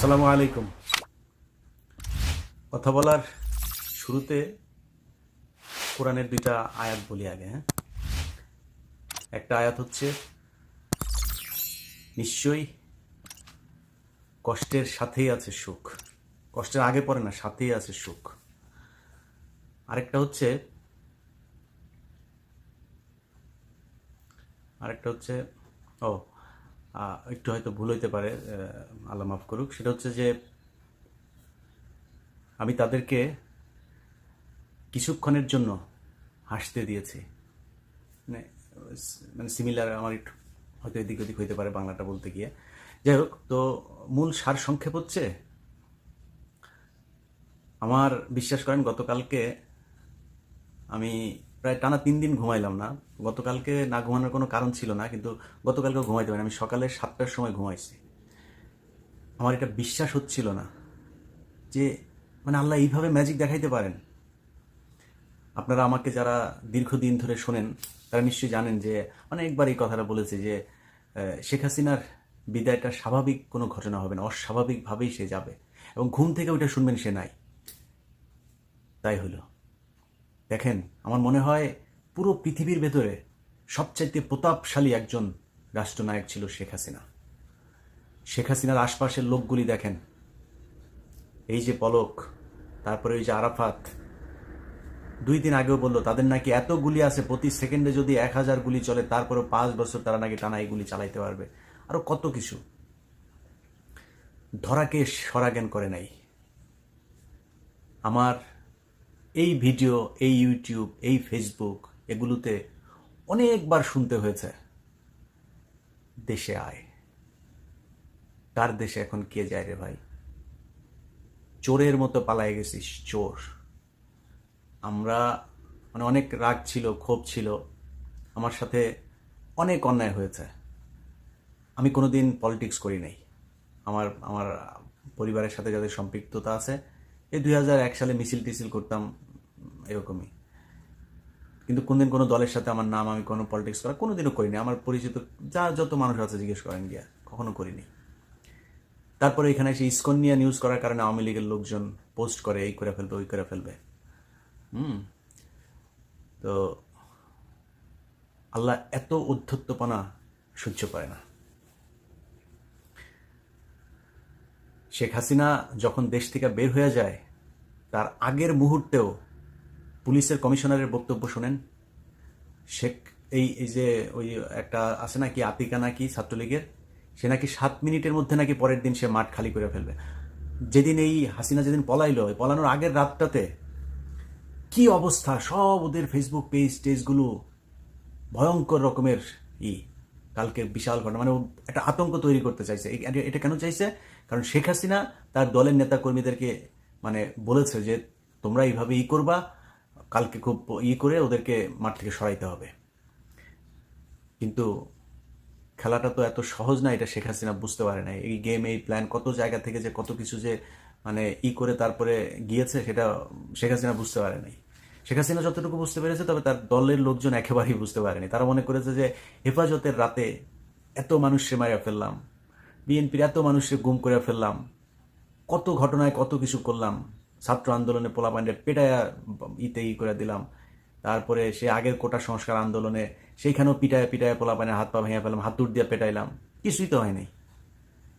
আসসালামু আলাইকুম। কথা বলার শুরুতে কোরআনের দুইটা আয়াত বলি আগে হ্যাঁ? একটা আয়াত হচ্ছে, নিশ্চয়ই কষ্টের সাথেই আছে সুখ। কষ্টের আগে পড়ে না, সাথেই আছে সুখ। আরেকটা হচ্ছে আরেকটা হচ্ছে, ও একটু হয়তো ভুল হইতে পারে আল্লাহ মাফ করুক। সেটা হচ্ছে যে আমি তাদেরকে কিছুক্ষণের জন্য হাসতে দিয়েছি। মানে মানে সিমিলার আমার একটু হয়তো এদিক ওদিক হইতে পারে বাংলাটা বলতে গিয়ে। যাই হোক, তো মূল সার সংক্ষেপ হচ্ছে, আমার বিশ্বাস করেন গতকালকে আমি প্রায় টানা তিন দিন ঘুমাইলাম না। গতকালকে না ঘুমানোর কোনো কারণ ছিল না, কিন্তু গতকালকে ঘুমাইতে পারি আমি সকালে সাতটার সময় ঘুমাইছি। আমার এটা বিশ্বাস হচ্ছিল না যে মানে আল্লাহ এইভাবে ম্যাজিক দেখাইতে পারেন। আপনারা আমাকে যারা দীর্ঘদিন ধরে শোনেন, তারা নিশ্চয়ই জানেন যে, অনেকবার এই কথাটা বলেছে যে শেখ হাসিনার বিদায়টা স্বাভাবিক কোনো ঘটনা হবে না, অস্বাভাবিকভাবেই সে যাবে। এবং ঘুম থেকে ওইটা শুনবেন সে নাই। তাই হলো। দেখেন, আমার মনে হয় পুরো পৃথিবীর ভেতরে সবচাইতে প্রতাপশালী একজন রাষ্ট্রনায়ক ছিল শেখ হাসিনা। শেখ হাসিনার আশপাশের লোকগুলি দেখেন। এই যে পলক, তারপরে ওই যে আরাফাত, দুই দিন আগেও বলল, তাদের নাকি এত গুলি আছে, প্রতি সেকেন্ডে যদি এক হাজার গুলি চলে তারপরে পাঁচ বছর তারা নাকি টানা গুলি চালাইতে পারবে। আরও কত কিছু। ধরাকে সরাজ্ঞান করে নাই। আমার এই ভিডিও, এই ইউটিউব, এই ফেসবুক এগুলোতে অনেকবার শুনতে হয়েছে। দেশে আয়। কার দেশে এখন কে যায় রে ভাই? চোরের মতো পালায় গেছিস, চোর। আমরা মানে অনেক রাগ ছিল, ক্ষোভ ছিল। আমার সাথে অনেক অন্যায় হয়েছে। আমি কোনোদিন পলিটিক্স করি নাই। আমার আমার পরিবারের সাথে যাদের সম্পৃক্ততা আছে, এই দুই সালে মিছিল টিছিল করতাম, এরকমই। কিন্তু কোনদিন কোনো দলের সাথে আমার নাম, আমি কোনো পলিটিক্স করা কোনোদিনও করিনি। আমার পরিচিত যা, যত মানুষ আছে জিজ্ঞেস করেন গিয়া, কখনো করিনি। তারপরে এখানে এসে ইসকন নিয়ে নিউজ করার কারণে আওয়ামী লীগের লোকজন পোস্ট করে, এই করে ফেলবে, ওই করে ফেলবে। হুম। তো আল্লাহ এত উদ্ধত্তপনা সহ্য করে না। শেখ হাসিনা যখন দেশ থেকে বের হয়ে যায়, তার আগের মুহূর্তেও পুলিশের কমিশনারের বক্তব্য শোনেন। শেখ, এই এই যে ওই একটা আছে নাকি, আতিকা নাকি ছাত্রলীগের, সে নাকি সাত মিনিটের মধ্যে নাকি পরের দিন সে মাঠ খালি করে ফেলবে। যেদিন এই হাসিনা যেদিন পলাইলো পলানোর আগের রাতটাতে কি অবস্থা? সব ওদের ফেসবুক পেজ টেজগুলো ভয়ঙ্কর রকমের ই। কালকে বিশাল ঘটনা মানে একটা আতঙ্ক তৈরি করতে চাইছে। এটা কেন চাইছে? কারণ শেখ হাসিনা তার দলের নেতা কর্মীদেরকে মানে বলেছে যে তোমরা এইভাবে ই করবা কালকে খুব ই করে ওদেরকে মাঠ থেকে সরাইতে হবে। কিন্তু খেলাটা তো এত সহজ না এটা শেখ হাসিনা বুঝতে পারে না এই গেম এই প্ল্যান কত জায়গা থেকে যে কত কিছু যে মানে ই করে তারপরে গিয়েছে সেটা শেখ হাসিনা বুঝতে পারে নাই। শেখ হাসিনা যতটুকু বুঝতে পেরেছে, তবে তার দলের লোকজন একেবারেই বুঝতে পারেনি তারা মনে করেছে যে, হেফাজতের রাতে এত মানুষকে মারিয়া ফেললাম, বিএনপির এত মানুষকে গুম করে ফেললাম, কত ঘটনায় কত কিছু করলাম ছাত্র আন্দোলনে পোলা পোলাপান্ডে পেটায়া ইতে ই করে দিলাম। তারপরে সে আগের কোটা সংস্কার আন্দোলনে সেইখানেও পিটায় পিটায় পোলাপানে হাত পা ভেঙে ফেলাম হাত দিয়ে পেটাইলাম। কিছুই তো হয়নি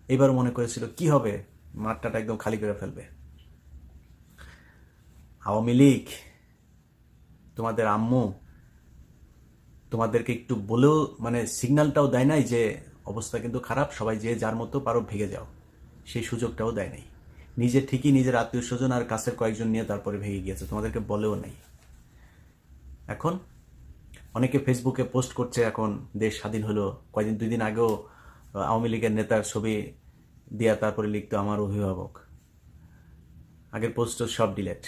এবার মনে করেছিল, কি হবে? মাঠটাটা একদম খালি করে ফেলবে। আওয়ামী লীগ, তোমাদের আম্মু তোমাদেরকে একটু বলেও মানে সিগন্যালটাও দেয় নাই যে, অবস্থা কিন্তু খারাপ, সবাই যে যার মতো পারো ভেঙে যাও। সেই সুযোগটাও দেয় নাই। নিজে ঠিকই নিজের আত্মীয় স্বজন আর কাছের কয়েকজন নিয়ে তারপরে ভেঙে গিয়েছে। তোমাদেরকে বলেও নাই। এখন অনেকে ফেসবুকে পোস্ট করছে, এখন দেশ স্বাধীন হলো। কয়েকদিন, দুই দিন আগেও আওয়ামী লীগের নেতার ছবি দিয়া তারপরে লিখতো, আমার অভিভাবক। আগের পোস্ট সব ডিলেট।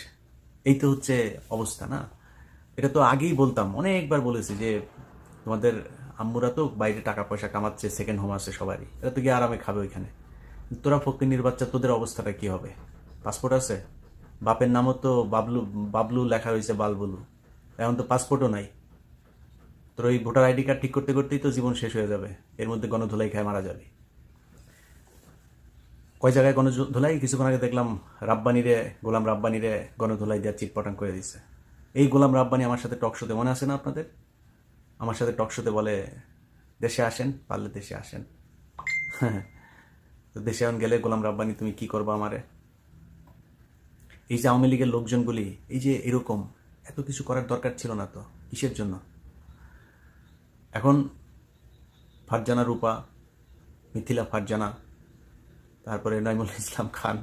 এই তো হচ্ছে অবস্থা, না? এটা তো আগেই বলতাম, অনেকবার বলেছি যে তোমাদের আম্মুরা তো বাইরে টাকা পয়সা কামাচ্ছে সেকেন্ড হোম আছে সবারই। এটা তো গিয়ে আরামে খাবে ওইখানে। তোরা ফকির বাচ্চা তোদের অবস্থাটা কি হবে? পাসপোর্ট আছে? বাপের নামও তো বাবলু বাবলু লেখা হয়েছে বালবুলু। এখন তো পাসপোর্টও নাই। তোর ওই ভোটার আইডি কার্ড ঠিক করতে করতেই তো জীবন শেষ হয়ে যাবে। এর মধ্যে গণধোলাই খায় মারা যাবে। কয় জায়গায় গণধোলাই? কিছুক্ষণ আগে দেখলাম রাব্বানিরে, গোলাম রাব্বানিরে গণধোলাই দেওয়ার চিটপটাং করে দিছে এই গোলাম রাব্বানি আমার সাথে টক শোতে মনে আছে না আপনাদের? আমার সাথে টক শোতে বলে, দেশে আসেন, পারলে দেশে আসেন। তো দেশে এখন গেলে গোলাম রাব্বানি তুমি কি করবা আমারে? এই যে আওয়ামী লীগের লোকজনগুলি, এই যে এরকম, এত কিছু করার দরকার ছিল না তো, কিসের জন্য? এখন ফারজানা রূপা, মিথিলা ফারজানা, তারপরে নাইমুল ইসলাম খান,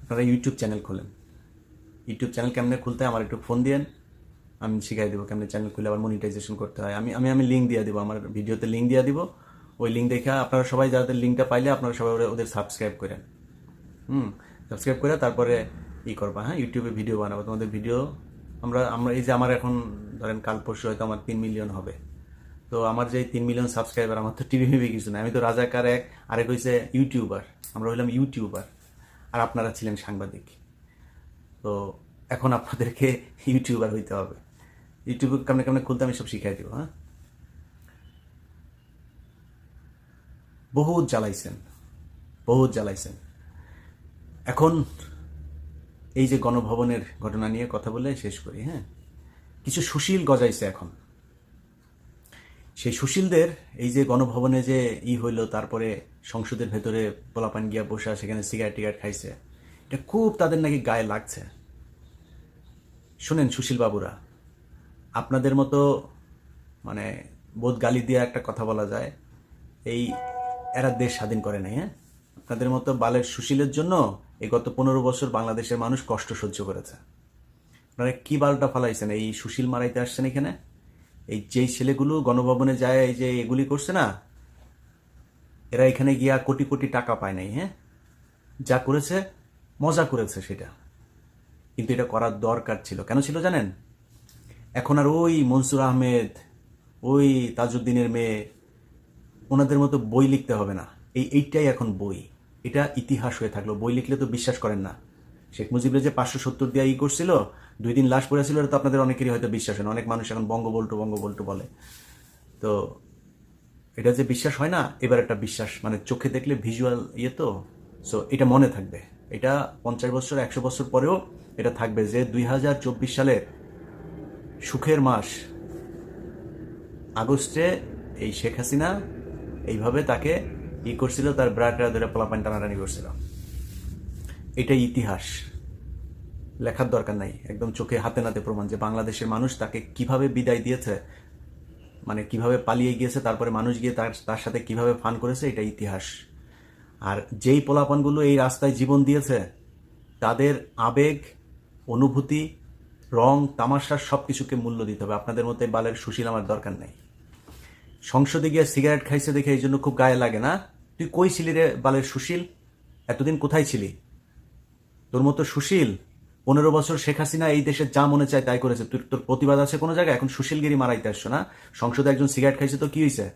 আপনারা ইউটিউব চ্যানেল খোলেন। ইউটিউব চ্যানেল কেমনে খুলতে আমার একটু ফোন দিয়েন, আমি শিখাই দেবো কেমনে চ্যানেল খুলে আবার মনিটাইজেশন করতে হয়। আমি আমি আমি লিঙ্ক দিয়ে দেবো, আমার ভিডিওতে লিঙ্ক দিয়ে দিব। ওই লিঙ্ক দেখে আপনারা সবাই যাদের লিঙ্কটা পাইলে আপনারা সবাই ওদের সাবস্ক্রাইব করেন হুম সাবস্ক্রাইব করে তারপরে ই করবা হ্যাঁ? ইউটিউবে ভিডিও বানাবো। তোমাদের ভিডিও আমরা আমরা এই যে আমার এখন ধরেন কাল পরশু হয়তো আমার তিন মিলিয়ন হবে। তো আমার যে তিন মিলিয়ন সাবস্ক্রাইবার আমার তো টিভি মিভি কিছু না আমি তো রাজাকার এক, আরেক হয়েছে ইউটিউবার আমরা হইলাম ইউটিউবার আর আপনারা ছিলেন সাংবাদিক। তো এখন আপনাদেরকে ইউটিউবার হইতে হবে। ইউটিউব কেমনে কেমনে খুলতে আমি সব শিখাই দিব হ্যাঁ? বহুত জ্বালাইছেন বহুত জ্বালাইছেন। এখন এই যে গণভবনের ঘটনা নিয়ে কথা বলে শেষ করি হ্যাঁ? কিছু সুশীল গজাইছে এখন। সেই সুশীলদের এই যে গণভবনে যে ই হইল, তারপরে সংসদের ভেতরে পোলাপান গিয়া বসা, সেখানে সিগারেট টিগারেট খাইছে, এটা খুব তাদের নাকি গায়ে লাগছে। শুনেন সুশীল বাবুরা, আপনাদের মতো মানে বোধ গালি দিয়ে একটা কথা বলা যায়, এই এরা দেশ স্বাধীন করে নাই হ্যাঁ? আপনাদের মতো বালের সুশীলের জন্য এই গত পনেরো বছর বাংলাদেশের মানুষ কষ্ট সহ্য করেছে। আপনারা কি বালটা ফালাইছেন? এই সুশীল মারাইতে আসছেন এখানে? এই যেই ছেলেগুলো গণভবনে যায়, এই যে এগুলি করছে না, এরা এখানে গিয়া কোটি কোটি টাকা পায় নাই হ্যাঁ? যা করেছে, মজা করেছে সেটা। কিন্তু এটা করার দরকার ছিল। কেন ছিল জানেন? এখন আর ওই মনসুর আহমেদ, ওই তাজউদ্দিনের মেয়ে ওনাদের মতো বই লিখতে হবে না। এই এইটাই এখন বই। এটা ইতিহাস হয়ে থাকল। বই লিখলে তো বিশ্বাস করেন না। শেখ মুজিবের যে পাঁচশো সত্তর দিয়ে ই করছিল, দুই দিন লাশ পড়েছিল তো আপনাদের অনেকেরই হয়তো বিশ্বাস হয় না। অনেক মানুষ এখন বঙ্গবল্টু বঙ্গবল্টু বলে। তো এটা যে বিশ্বাস হয় না, এবার একটা বিশ্বাস মানে চোখে দেখলে ভিজুয়াল ইয়ে তো। সো এটা মনে থাকবে। এটা পঞ্চাশ বছর, একশো বছর পরেও এটা থাকবে যে দুই হাজার চব্বিশ সালের সুখের মাস, আগস্টে এই শেখ হাসিনা এইভাবে তাকে ই করছিল, তার ব্রাডরা ধরে পোলাপান টানাটানি করছিল। এটা ইতিহাস। লেখার দরকার নাই। একদম চোখে হাতে নাতে প্রমাণ যে বাংলাদেশের মানুষ তাকে কীভাবে বিদায় দিয়েছে মানে কীভাবে পালিয়ে গিয়েছে, তারপরে মানুষ গিয়ে তার তার সাথে কীভাবে ফান করেছে, এটা ইতিহাস। আর যেই পোলাপানগুলো এই রাস্তায় জীবন দিয়েছে, তাদের আবেগ, অনুভূতি, রং, তামাশা সব কিছুকে মূল্য দিতে হবে। আপনাদের মতো বালের সুশীল আমার দরকার নেই। সংসদে গিয়ে সিগারেট খাইছে দেখে এই জন্য খুব গায়ে লাগে না। তুই কই ছিলি রে বালের সুশীল? এতদিন কোথায় ছিলি? তোর মতো সুশীল, পনেরো বছর শেখ হাসিনা এই দেশে যা মনে চায় তাই করেছে। তুই তোর প্রতিবাদ আছে কোনো জায়গায়? এখন সুশীলগিরি মারাইতে আসছো না? সংসদে একজন সিগারেট খাইছে তো কি হয়েছে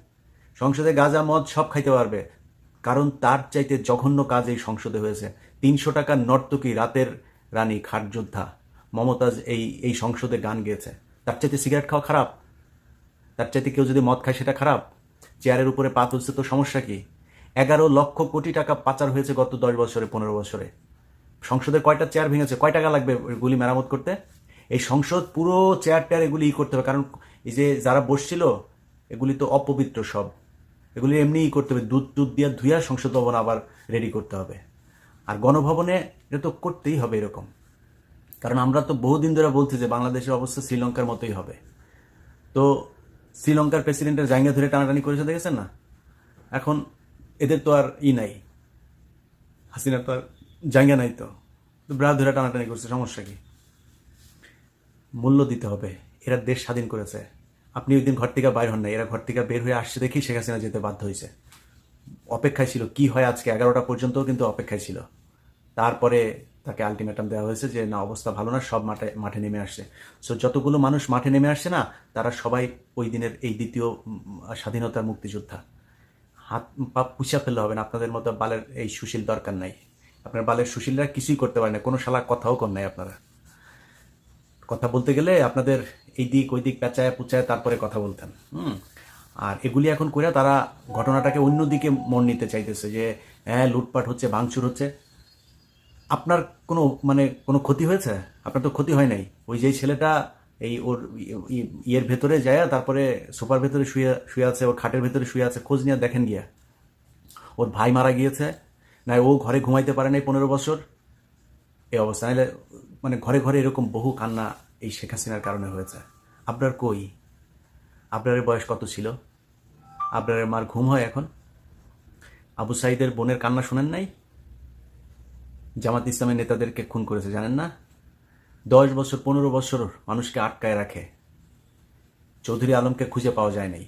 সংসদে গাঁজা, মদ সব খাইতে পারবে। কারণ তার চাইতে জঘন্য কাজ এই সংসদে হয়েছে। তিনশো টাকার নর্তকী রাতের রানী খাট যোদ্ধা। মমতাজ এই এই সংসদে গান গেয়েছে। তার চাইতে সিগারেট খাওয়া খারাপ? তার চাইতে কেউ যদি মদ খায় সেটা খারাপ? চেয়ারের উপরে পা তুলছে তো সমস্যা কি? এগারো লক্ষ কোটি টাকা পাচার হয়েছে গত দশ বছরে, পনেরো বছরে। সংসদের কয়টা চেয়ার ভেঙেছে? কয় টাকা লাগবে এগুলি মেরামত করতে? এই সংসদ পুরো চেয়ার টেয়ার এগুলি ই করতে হবে, কারণ এই যে যারা বসছিল, এগুলি তো অপবিত্র সব। এগুলি এমনিই করতে হবে, দুধ দুধ দিয়ে ধুইয়া সংসদ ভবন আবার রেডি করতে হবে। আর গণভবনে এটা তো করতেই হবে এরকম। কারণ আমরা তো বহুদিন ধরে বলছি যে বাংলাদেশের অবস্থা শ্রীলঙ্কার মতোই হবে। তো শ্রীলঙ্কার প্রেসিডেন্টের জায়গা ধরে টানাটানি করেছে, দেখেছেন না? এখন এদের তো আর ই নাই। হাসিনার তো আর জায়গা নাই তো। তো ব্রা ধরে টানাটানি করছে, সমস্যা কি? মূল্য দিতে হবে। এরা দেশ স্বাধীন করেছে। আপনি ওই দিন ঘর থেকে বাইর হন না এরা ঘর থেকে বের হয়ে আসছে দেখি শেখ হাসিনা যেতে বাধ্য হয়েছে। অপেক্ষায় ছিল। কি হয় আজকে? এগারোটা পর্যন্ত কিন্তু অপেক্ষায় ছিল। তারপরে তাকে আলটিমেটাম দেওয়া হয়েছে যে, না, অবস্থা ভালো না, সব মাঠে মাঠে নেমে আসছে। সো যতগুলো মানুষ মাঠে নেমে আসছে না, তারা সবাই ওই দিনের এই দ্বিতীয় স্বাধীনতার মুক্তিযোদ্ধা। হাত, পা পুষা ফেললে হবে না, আপনাদের মতো বালের এই সুশীল দরকার নাই। আপনার বালের সুশীলরা কিছুই করতে পারে না, কোনো শালা কথাও কর নাই আপনারা। কথা বলতে গেলে আপনাদের এই দিক, ওই দিক পেঁচায় পুচায় তারপরে কথা বলতেন, হুম? আর এগুলি এখন করে তারা ঘটনাটাকে অন্যদিকে মন নিতে চাইতেছে যে হ্যাঁ লুটপাট হচ্ছে, ভাঙচুর হচ্ছে। আপনার কোনো মানে কোনো ক্ষতি হয়েছে? আপনার তো ক্ষতি হয় নাই। ওই যেই ছেলেটা এই ওর ইয়ের ভেতরে যায়, তারপরে সোফার ভেতরে শুয়ে শুয়ে আছে, ওর খাটের ভেতরে শুয়ে আছে, খোঁজ নিয়ে দেখেন গিয়া। ওর ভাই মারা গিয়েছে না ও ঘরে ঘুমাইতে পারে নাই পনেরো বছর। এই অবস্থা নাহলে মানে ঘরে ঘরে এরকম বহু কান্না এই শেখ হাসিনার কারণে হয়েছে। আপনার কই? আপনার বয়স কত ছিল? আপনার মার ঘুম হয় এখন? আবু সাইদের বোনের কান্না শোনেন নাই? জামাত ইসলামের নেতাদেরকে খুন করেছে, জানেন না? দশ বছর, পনেরো বছর মানুষকে আটকায় রাখে। চৌধুরী আলমকে খুঁজে পাওয়া যায় নাই।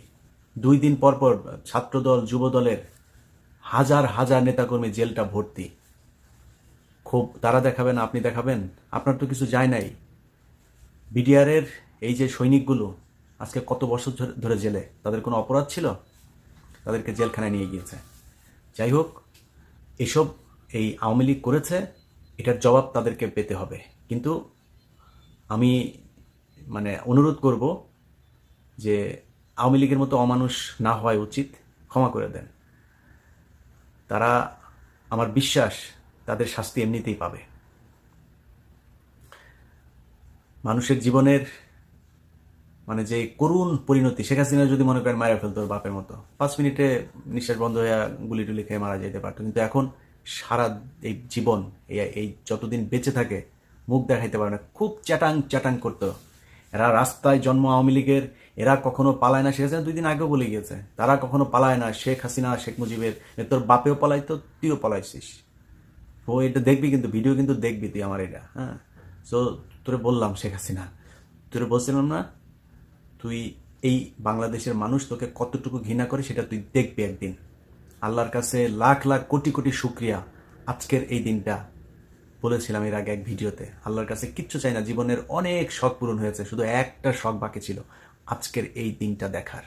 দুই দিন পর পর ছাত্রদল যুব দলের হাজার হাজার নেতাকর্মী জেলটা ভর্তি। খুব তারা দেখাবেন, আপনি দেখাবেন, আপনার তো কিছু যায় নাই। বিডিআরের এই যে সৈনিকগুলো আজকে কত বছর ধরে জেলে, তাদের কোনো অপরাধ ছিল? তাদেরকে জেলখানায় নিয়ে গিয়েছে। যাই হোক, এসব এই আওয়ামী লীগ করেছে, এটার জবাব তাদেরকে পেতে হবে। কিন্তু আমি মানে অনুরোধ করব যে আওয়ামী লীগের মতো অমানুষ না হওয়াই উচিত। ক্ষমা করে দেন। তারা আমার বিশ্বাস তাদের শাস্তি এমনিতেই পাবে। মানুষের জীবনের মানে যে করুণ পরিণতি, শেখ হাসিনা যদি মনে করেন মারা ফেলতো বাপের মতো, পাঁচ মিনিটে নিঃশ্বাস বন্ধ হয়ে গুলি টুলি খেয়ে মারা যেতে পারতো। কিন্তু এখন সারা এই জীবন, এই যতদিন বেঁচে থাকে, মুখ দেখাইতে পারে না। খুব চ্যাটাং চ্যাটাং করতো। এরা রাস্তায় জন্ম আওয়ামী লীগের, এরা কখনো পালায় না। শেখ হাসিনা দুই দিন আগেও বলে গিয়েছে, তারা কখনো পালায় না। শেখ হাসিনা, শেখ মুজিবের তোর বাপেও পলাইতো তুইও পালাইছিস। ও এটা দেখবি কিন্তু, ভিডিও কিন্তু দেখবি তুই আমার এটা হ্যাঁ? সো তোরে বললাম শেখ হাসিনা, তোরে বলছিলাম না, তুই এই বাংলাদেশের মানুষ তোকে কতটুকু ঘৃণা করে সেটা তুই দেখবি একদিন। আল্লাহর কাছে লাখ লাখ কোটি কোটি শুক্রিয়া আজকের এই দিনটা বলেছিলাম এর আগে এক ভিডিওতে। আল্লাহর কাছে কিচ্ছু চাই না, জীবনের অনেক শখ পূরণ হয়েছে, শুধু একটা শখ বাকি ছিল, আজকের এই দিনটা দেখার।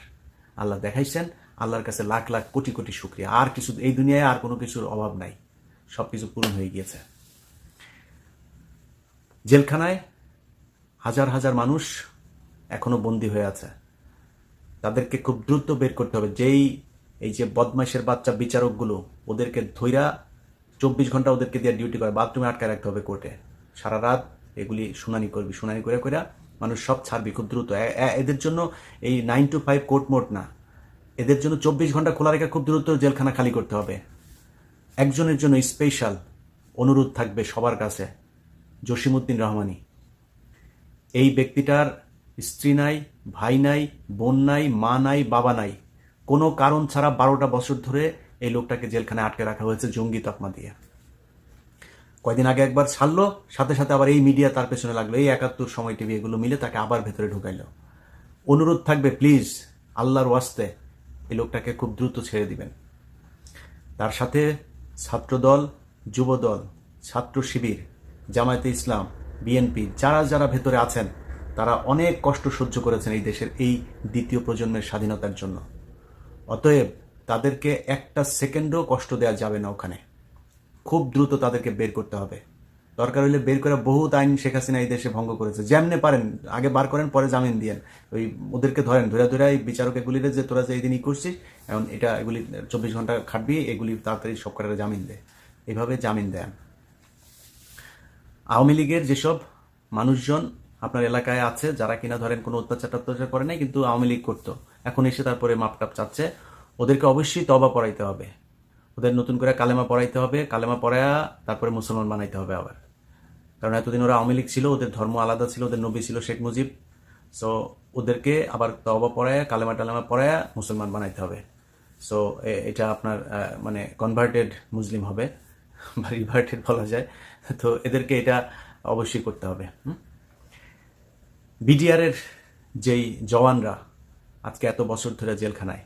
আল্লাহ দেখাইছেন, আল্লাহর কাছে লাখ লাখ কোটি কোটি শুক্রিয়া। আর কিছু, এই দুনিয়ায় আর কোনো কিছুর অভাব নাই সব কিছু পূরণ হয়ে গিয়েছে। জেলখানায় হাজার হাজার মানুষ এখনও বন্দী হয়ে আছে। তাদেরকে খুব দ্রুত বের করতে হবে। যেই এই যে বদমাইশের বাচ্চা বিচারকগুলো, ওদেরকে ধইরা চব্বিশ ঘণ্টা ওদেরকে দিয়ে ডিউটি করে বাথরুমে আটকায় রাখতে হবে কোর্টে সারা রাত এগুলি শুনানি করবি, শুনানি করে করে মানুষ সব ছাড়বি খুব দ্রুত। এদের জন্য এই নাইন টু ফাইভ কোর্ট মোট না। এদের জন্য চব্বিশ ঘণ্টা খোলা রেখে খুব দ্রুত জেলখানা খালি করতে হবে। একজনের জন্য স্পেশাল অনুরোধ থাকবে সবার কাছে, জসিমউদ্দিন রহমানি। এই ব্যক্তিটার স্ত্রী নাই, ভাই নাই, বোন নাই, মা নাই, বাবা নাই। কোনো কারণ ছাড়া বারোটা বছর ধরে এই লোকটাকে জেলখানে আটকে রাখা হয়েছে জঙ্গি তকমা দিয়ে। কয়দিন আগে একবার ছাড়লো, সাথে সাথে আবার এই মিডিয়া তার পেছনে লাগল। এই একাত্তর সময় টিভি এগুলো মিলে তাকে আবার ভেতরে ঢুকাইলো। অনুরোধ থাকবে প্লিজ আল্লাহর ওয়াস্তে এই লোকটাকে খুব দ্রুত ছেড়ে দিবেন। তার সাথে ছাত্রদল, যুবদল, ছাত্র শিবির, জামায়াতে ইসলাম বিএনপি যারা যারা ভেতরে আছেন, তারা অনেক কষ্ট সহ্য করেছেন এই দেশের এই দ্বিতীয় প্রজন্মের স্বাধীনতার জন্য। অতএব তাদেরকে একটা সেকেন্ডও কষ্ট দেওয়া যাবে না ওখানে। খুব দ্রুত তাদেরকে বের করতে হবে। দরকার হলে বের করে বহুত আইন শেখ হাসিনা এই দেশে ভঙ্গ করেছে। যেমনে পারেন, আগে বার করেন, পরে জামিন দিয়েন। ওই ওদেরকে ধরেন, ধরে ধরে এই বিচারক এগুলিরে যে তোরা যে এই দিনই করছিস, এখন এটা এগুলি চব্বিশ ঘণ্টা খাটবি, এগুলি তাড়াতাড়ি সব করে জামিন দেয় এইভাবে জামিন দেন। আওয়ামী লীগের যেসব মানুষজন আপনার এলাকায় আছে, যারা কিনা ধরেন কোনো অত্যাচার টত্যাচার করে নাই, কিন্তু আওয়ামী লীগ করতো। এখন এসে তারপরে মাপটাপ চাচ্ছে। ওদেরকে অবশ্যই তবা পড়াইতে হবে। ওদের নতুন করে কালেমা পড়াইতে হবে। কালেমা পড়ায়া তারপরে মুসলমান বানাইতে হবে আবার। কারণ এতদিন ওরা আওয়ামী লীগ ছিল, ওদের ধর্ম আলাদা ছিল, ওদের নবী ছিল শেখ মুজিব। সো ওদেরকে আবার তবা পড়ায়া, কালেমা টালেমা পড়ায়া মুসলমান বানাইতে হবে। সো এটা আপনার মানে কনভার্টেড মুসলিম হবে। বা রিভার্টেড বলা যায়। তো এদেরকে এটা অবশ্যই করতে হবে? বিডিআরের যেই জওয়ানরা আজকে এত বছর ধরে জেলখানায়।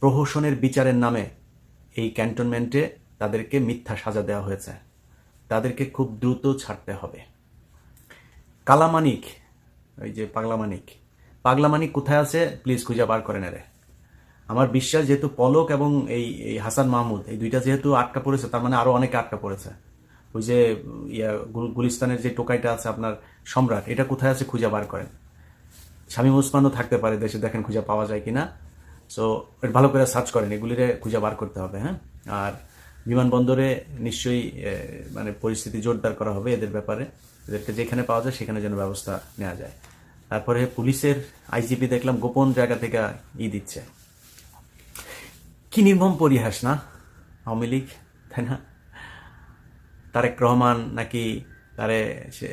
প্রহসনের বিচারের নামে এই ক্যান্টনমেন্টে তাদেরকে মিথ্যা সাজা দেওয়া হয়েছে। তাদেরকে খুব দ্রুত ছাড়তে হবে। কালামানিক ওই যে পাগলামানিক পাগলামানিক কোথায় আছে? প্লিজ খুঁজে বার করেন এরে আমার বিশ্বাস যেহেতু পলক এবং এই এই হাসান মাহমুদ, এই দুইটা যেহেতু আটকা পড়েছে, তার মানে আরও অনেকে আটকা পড়েছে। ওই যে, ইয়া গুলিস্তানের যে টোকাইটা আছে আপনার সম্রাট, এটা কোথায় আছে খুঁজে বার করেন। শামীম ওসমানও থাকতে পারে, দেশে দেখেন খুঁজে পাওয়া যায় কিনা। সো এটা ভালো করে সার্চ করেন, এগুলিরে খুঁজে বার করতে হবে হ্যাঁ? আর বিমানবন্দরে নিশ্চয়ই মানে পরিস্থিতি জোরদার করা হবে এদের ব্যাপারে। এদেরকে যেখানে পাওয়া যায় সেখানে যেন ব্যবস্থা নেওয়া যায়। তারপরে পুলিশের আইজিপি দেখলাম, গোপন জায়গা থেকে ই দিচ্ছে। কি নির্মম পরিহাস না? আওয়ামী লীগ, তাই না? তারেক রহমান নাকি তারে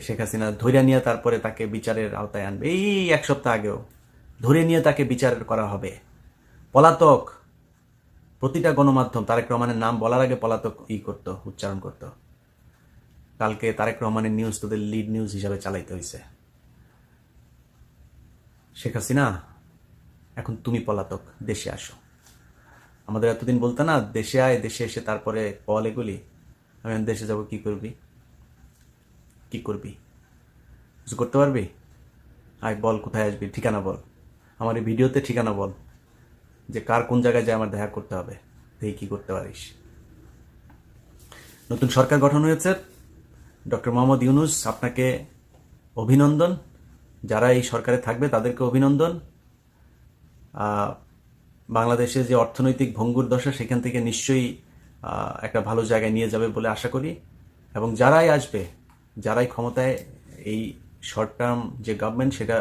শেখ হাসিনা ধরে নিয়ে তারপরে তাকে বিচারের আওতায় আনবে। এই এক সপ্তাহ আগেও ধরে নিয়ে তাকে বিচার করা হবে। পলাতক, প্রতিটা গণমাধ্যম, তারেক রহমানের নাম বলার আগে পলাতক ই করতো, উচ্চারণ করতো। কালকে তারেক রহমানের নিউজ তোদের লিড নিউজ হিসাবে চালাইতে হয়েছে শেখ হাসিনা, এখন তুমি পলাতক, দেশে আসো। আমাদের এতদিন বলতো না, দেশে আয়, দেশে এসে তারপরে বল এগুলি। আমি দেশে যাব, কি করবি? কি করবি? কিছু করতে পারবি? আয় বল, কোথায় আসবি? ঠিকানা বল। আমার এই ভিডিওতে ঠিকানা বল। যে কার কোন জায়গায় যায় আমার দেখা করতে হবে। দেখি কি করতে পারিস। নতুন সরকার গঠন হয়েছে। ডক্টর মোহাম্মদ ইউনুস, আপনাকে অভিনন্দন। যারা এই সরকারে থাকবে, তাদেরকে অভিনন্দন। বাংলাদেশে যে অর্থনৈতিক ভঙ্গুর দশা, সেখান থেকে নিশ্চয়ই একটা ভালো জায়গায় নিয়ে যাবে বলে আশা করি। এবং যারাই আসবে যারাই ক্ষমতায় এই শর্ট টার্ম যে গভর্নমেন্ট সেটা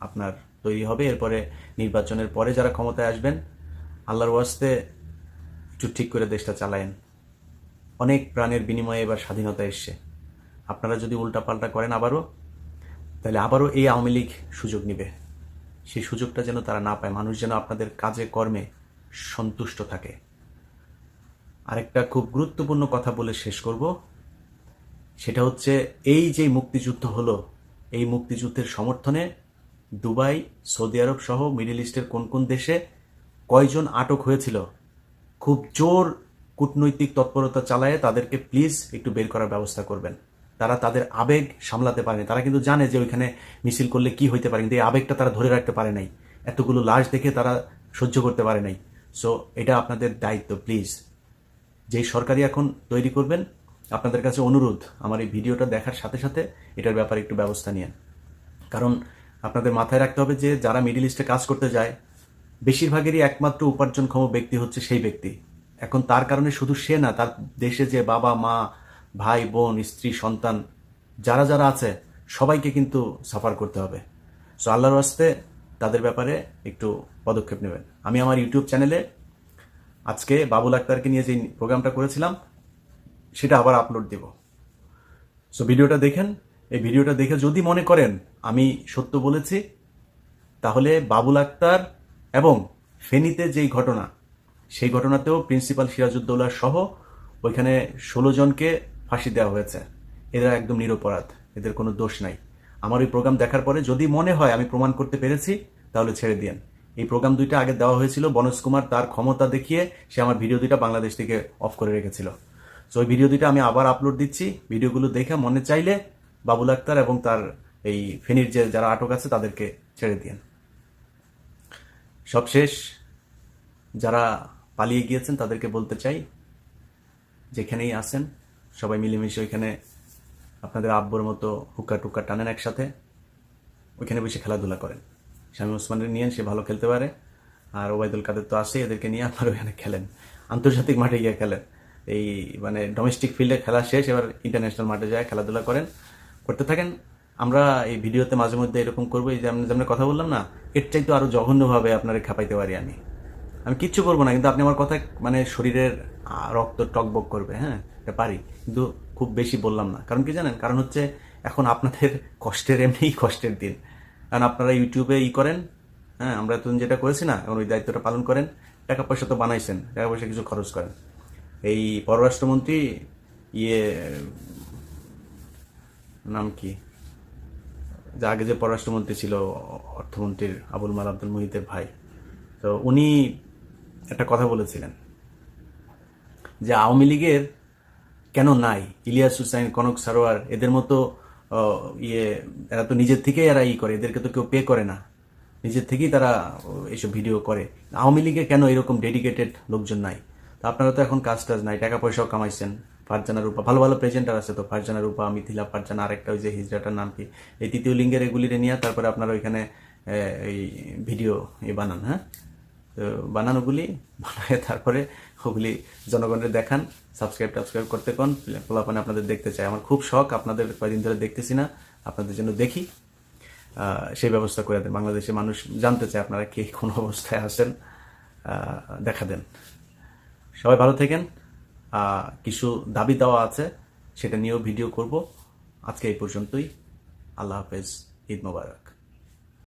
আপনার তৈরি হবে, এরপরে নির্বাচনের পরে যারা ক্ষমতায় আসবেন, আল্লাহর ওয়াস্তে একটু ঠিক করে দেশটা চালায়েন। অনেক প্রাণের বিনিময়ে এবার স্বাধীনতা এসছে। আপনারা যদি উল্টাপাল্টা করেন আবারও, তাহলে আবারও এই আওয়ামী লীগ সুযোগ নেবে। সেই সুযোগটা যেন তারা না পায়, মানুষ যেন আপনাদের কাজে, কর্মে সন্তুষ্ট থাকে। আরেকটা খুব গুরুত্বপূর্ণ কথা বলে শেষ করব। সেটা হচ্ছে এই যে মুক্তিযুদ্ধ হলো, এই মুক্তিযুদ্ধের সমর্থনে দুবাই, সৌদি আরব সহ মিডল ইস্টের কোন কোন দেশে কয়জন আটক হয়েছিল, খুব জোর কূটনৈতিক তৎপরতা চালায় তাদেরকে প্লিজ একটু বের করার ব্যবস্থা করবেন। তারা তাদের আবেগ সামলাতে পারেনি। তারা কিন্তু জানে যে ওইখানে মিছিল করলে কি হইতে পারে, কিন্তু এই আবেগটা তারা ধরে রাখতে পারে নাই। এতগুলো লাশ দেখে তারা সহ্য করতে পারে নাই। সো এটা আপনাদের দায়িত্ব, প্লিজ। যেই সরকারি এখন তৈরি করবেন আপনাদের কাছে অনুরোধ, আমার এই ভিডিওটা দেখার সাথে সাথে এটার ব্যাপারে একটু ব্যবস্থা নিন কারণ আপনাদের মাথায় রাখতে হবে যে, যারা মিডিল ইস্টে কাজ করতে যায়, বেশিরভাগেরই একমাত্র উপার্জনক্ষম ব্যক্তি হচ্ছে সেই ব্যক্তি। এখন তার কারণে শুধু সে না, তার দেশে যে বাবা, মা, ভাই, বোন, স্ত্রী, সন্তান, যারা যারা আছে, সবাইকে কিন্তু সাফার করতে হবে। সো আল্লাহর রাস্তে তাদের ব্যাপারে একটু পদক্ষেপ নেবেন। আমি আমার ইউটিউব চ্যানেলে আজকে বাবুল আক্তারকে নিয়ে যে প্রোগ্রামটা করেছিলাম সেটা আবার আপলোড দেব। সো ভিডিওটা দেখেন। এই ভিডিওটা দেখে যদি মনে করেন, আমি সত্য বলেছি, তাহলে বাবুল আক্তার এবং ফেনীতে যেই ঘটনা, সেই ঘটনাতেও প্রিন্সিপাল সিরাজউদ্দৌলা সহ ওইখানে ষোলো জনকে ফাঁসি দেওয়া হয়েছে। এরা একদম নিরপরাধ, এদের কোনো দোষ নাই। আমার এই প্রোগ্রাম দেখার পরে যদি মনে হয় আমি প্রমাণ করতে পেরেছি, তাহলে ছেড়ে দিন এই প্রোগ্রাম দুইটা আগে দেওয়া হয়েছিল, বনজ কুমার তার ক্ষমতা দেখিয়ে সে আমার ভিডিও দুইটা বাংলাদেশ থেকে অফ করে রেখেছিল। সো ওই ভিডিও দুইটা আমি আবার আপলোড দিচ্ছি। ভিডিওগুলো দেখে মনে চাইলে বাবুল আক্তার এবং তার এই ফেনীর যে যারা আটক আছে, তাদেরকে ছেড়ে দিন সবশেষ, যারা পালিয়ে গিয়েছেন, তাদেরকে বলতে চাই, যেখানেই আসেন সবাই মিলেমিশে ওইখানে আপনাদের আব্বুর মতো হুক্কা টুক্কা টানেন একসাথে। ওইখানে বসে খেলাধুলা করেন। স্বামী ওসমানের নিয়ে সে ভালো খেলতে পারে। আর ওবায়দুল কাদের তো আসে এদেরকে নিয়ে আপনারা ওইখানে খেলেন। আন্তর্জাতিক মাঠে গিয়ে খেলেন। এই মানে ডোমেস্টিক ফিল্ডে খেলা শেষ, এবার ইন্টারন্যাশনাল মাঠে যায়, খেলাধুলা করেন, করতে থাকেন। আমরা এই ভিডিওতে মাঝে মধ্যে এরকম করব, এই যে আমি যেমন কথা বললাম না, এর চাইতে আরও জঘন্যভাবে আপনারা খেপাইতে পারি আমি। আমি কিচ্ছু করব না, কিন্তু আপনি আমার কথা মানে শরীরের রক্ত টকবক করবে হ্যাঁ এটা পারি, কিন্তু খুব বেশি বললাম না। কারণ কি জানেন? কারণ হচ্ছে এখন আপনাদের কষ্টের এমনিই কষ্টের দিন। কারণ আপনারা ইউটিউবে ই করেন হ্যাঁ আমরা তো যেটা করেছি না, এখন ওই দায়িত্বটা পালন করেন, টাকা পয়সা তো বানাইছেন, টাকা পয়সা কিছু খরচ করেন। এই পররাষ্ট্রমন্ত্রী ইয়ে নাম কি? আগে যে পররাষ্ট্রমন্ত্রী ছিল, অর্থমন্ত্রীর আবুল মাল আব্দুল মুহিতের ভাই। তো উনি একটা কথা বলেছিলেন যে আওয়ামী লীগের কেন নাই? ইলিয়াস হুসাইন, কনক সারোয়ার, এদের মতো ইয়ে এরা তো নিজের থেকেই এরা ই করে, এদেরকে তো কেউ পে করে না। নিজের থেকেই তারা এসব ভিডিও করে। আওয়ামী লীগে কেন এরকম ডেডিকেটেড লোকজন নাই? আপনারা তো এখন কাজ টাজ নাই, টাকা পয়সাও কামাইছেন। ফারজানা রূপা, ভালো ভালো প্রেজেন্টার আছে তো, ফারজানা রূপা, মিথিলা ফারজানা, আরেকটা ওই যে হিজড়াটার নাম কি? এই তৃতীয় লিঙ্গের এগুলিরে নিয়ে তারপরে আপনারা ওইখানে এই ভিডিও এ বানান হ্যাঁ? তো বানানোগুলি বানায় তারপরে ওগুলি জনগণের দেখান সাবস্ক্রাইব টাবস্ক্রাইব করতে কোন পোলাপানে আপনাদের দেখতে চাই। আমার খুব শখ, আপনাদের কয়েকদিন ধরে দেখতেছি না, আপনাদের জন্য দেখি। সেই ব্যবস্থা করে দেন। বাংলাদেশে মানুষ জানতে চায় আপনারা কে কোন অবস্থায় আসেন দেখা দেন। সবাই ভালো থাকেন। কিছু দাবি দেওয়া আছে, সেটা নিয়েও ভিডিও করব। আজকে এই পর্যন্তই। আল্লাহ হাফেজ। ঈদ মোবারক।